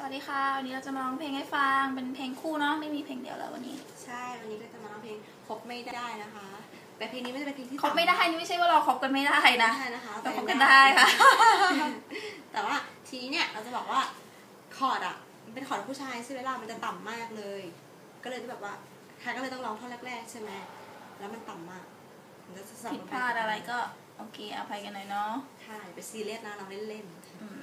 สวัสดีค่ะ วันนี้เราจะมาร้องเพลงให้ฟัง เป็นเพลงคู่เนาะ ไม่มีเพลงเดียวแล้ววันนี้ ใช่ วันนี้ก็จะมาร้องเพลงคบไม่ได้นะคะ แต่เพลงนี้ไม่ได้เป็นเพลงที่คบไม่ได้นี่ไม่ใช่ว่าเราคบกันไม่ได้นะใช่นะคะเราคบกันได้ค่ะ แต่ว่าทีนี้เนี่ยเราจะบอกว่าคอร์ดอะมันเป็นคอร์ดผู้ชายใช่ไหมล่ะ มันจะต่ำมากเลย ก็เลยแบบว่าใครก็เลยต้องร้องท่อนแรกๆใช่ไหม แล้วมันต่ำมากมันจะสับผิดพลาดอะไรก็โอเคอภัยกันหน่อยเนาะ ใช่ ไปซีเรียสนะเราเล่นอืๆล้น